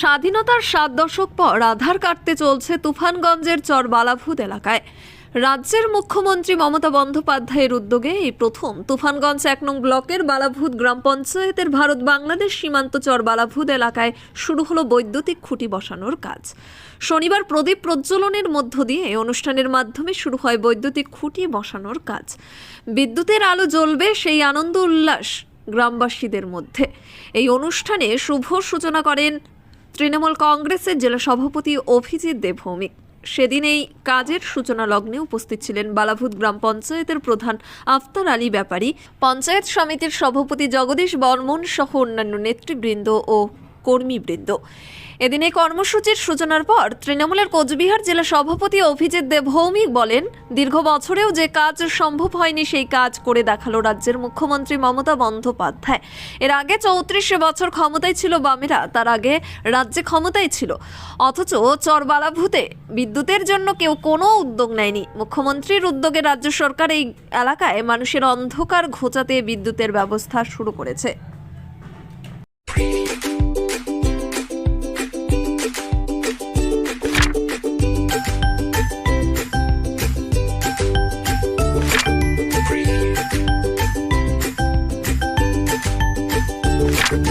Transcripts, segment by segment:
স্বাধীনতার সাত দশক পর আধার কাটতে চলছে তুফানগঞ্জের চর বালাভূত এলাকায়। রাজ্যের মুখ্যমন্ত্রী মমতা বন্দ্যোপাধ্যায়ের উদ্যোগে এই প্রথম তুফানগঞ্জ এক নং ব্লকের বালাভূত গ্রাম পঞ্চায়েতের ভারত বাংলাদেশ সীমান্ত চর বালাভূত এলাকায় শুরু হলো বৈদ্যুতিক খুঁটি বসানোর কাজ। শনিবার প্রদীপ প্রজ্বলনের মধ্য দিয়ে এই অনুষ্ঠানের মাধ্যমে শুরু হয় বৈদ্যুতিক খুঁটি বসানোর কাজ। বিদ্যুতের আলো জ্বলবে সেই আনন্দ উল্লাস গ্রামবাসীদের মধ্যে। এই অনুষ্ঠানে শুভ সূচনা করেন তৃণমূল কংগ্রেসের জেলা সভাপতি অভিজিৎ দেবভৌমিক। সেদিন এই কাজের সূচনা লগ্নে উপস্থিত ছিলেন বালাভূত গ্রাম পঞ্চায়েতের প্রধান আফতার আলী ব্যাপারী, পঞ্চায়েত সমিতির সভাপতি জগদীশ বর্মন সহ অন্যান্য নেতৃবৃন্দ ও কর্মীবৃন্দ এদিন এই কর্মসূচির সূচনার পর তৃণমূলের কোচবিহার জেলা সভাপতি অভিজিৎ দেবভৌমিক বলেন, দীর্ঘ বছরেও যে কাজ সম্ভব হয়নি সেই কাজ করে দেখাল রাজ্যের মুখ্যমন্ত্রী মমতা বন্দ্যোপাধ্যায়। এর আগে চৌত্রিশে বছর ক্ষমতায় ছিল বামেরা, তার আগে রাজ্যে ক্ষমতায় ছিল। অথচ চরবালাভূতে বিদ্যুতের জন্য কেউ কোনো উদ্যোগ নেয়নি। মুখ্যমন্ত্রীর উদ্যোগে রাজ্য সরকার এই এলাকায় মানুষের অন্ধকার ঘোচাতে বিদ্যুতের ব্যবস্থা শুরু করেছে। আনন্দিত,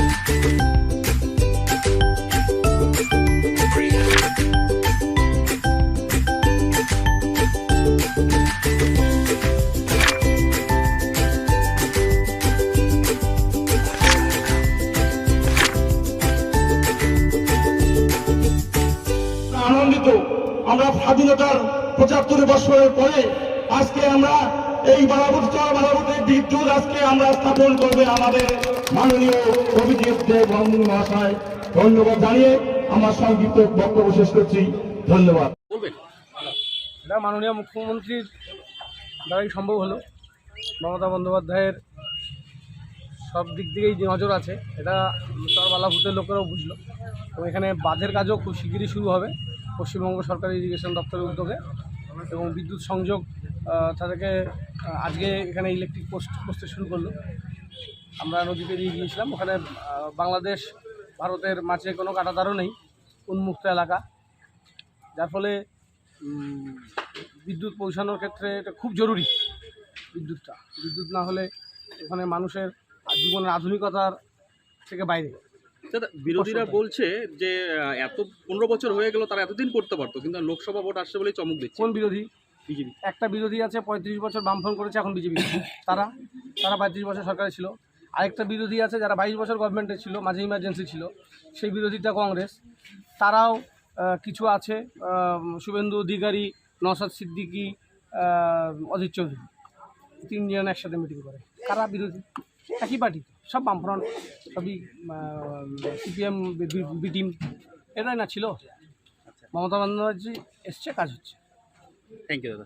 আমরা স্বাধীনতার পঁচাত্তর বছরের পরে আজকে আমরা এই বালাবুট চর বিদ্যুৎ আজকে আমরা স্থাপন করবে আমাদের মাননীয় অভিজিৎ দেব মহাশয় ধন্যবাদ জানিয়ে আমার সংক্ষিপ্ত বক্তব্য শেষ করছি। ধন্যবাদ। এটা মাননীয় মুখ্যমন্ত্রীর দ্বারাই সম্ভব হলো। মমতা বন্দ্যোপাধ্যায়ের সব দিক দিকেই যে নজর আছে এটা চরবালাভূতের লোকেরাও বুঝলো। এবং এখানে বাঁধের কাজও খুব শিগগিরই শুরু হবে পশ্চিমবঙ্গ সরকারি ইরিগেশন দপ্তরের উদ্যোগে। এবং বিদ্যুৎ সংযোগ তাদেরকে আজকে এখানে ইলেকট্রিক পোস্ট পোস্টে শুরু করল। আমরা নদী পেরিয়ে গিয়েছিলাম। ওখানে বাংলাদেশ ভারতের মাঝে কোনো কাটাতারও নেই উন্মুক্ত এলাকা। যার ফলে বিদ্যুৎ পৌঁছানোর ক্ষেত্রে এটা খুব জরুরি বিদ্যুৎটা। বিদ্যুৎ না হলে ওখানে মানুষের জীবনের আধুনিকতার থেকে বাইরে। দাদা বিরোধীরা বলছে যে এত পনেরো বছর হয়ে গেল তারা এতদিন করতে পারতো কিন্তু লোকসভা ভোট আসছে বলেই চমক দিচ্ছে। কোন বিরোধী? বিজেপি। একটা বিরোধী আছে পঁয়ত্রিশ বছর বামফ্রন্ট করেছে এখন বিজেপি। তারা তারা পঁয়ত্রিশ বছর সরকারে ছিল। আরেকটা বিরোধী আছে যারা বাইশ বছর গভর্নমেন্টে ছিল, মাঝে ইমার্জেন্সি ছিল, সেই বিরোধীটা কংগ্রেস। তারাও কিছু আছে শুভেন্দু অধিকারী নসাদ সিদ্দিকী অজিত চৌধুরী। তিনজন একসাথে মিটিং করে। কারা বিরোধী? একই পার্টি সব বামফ্রন্ট, সবই সিপিএম বি টিম এটাই না, ছিল? মমতা বন্দ্যোপাধ্যায় এসছে, কাজ হচ্ছে। থ্যাংক ইউ দাদা।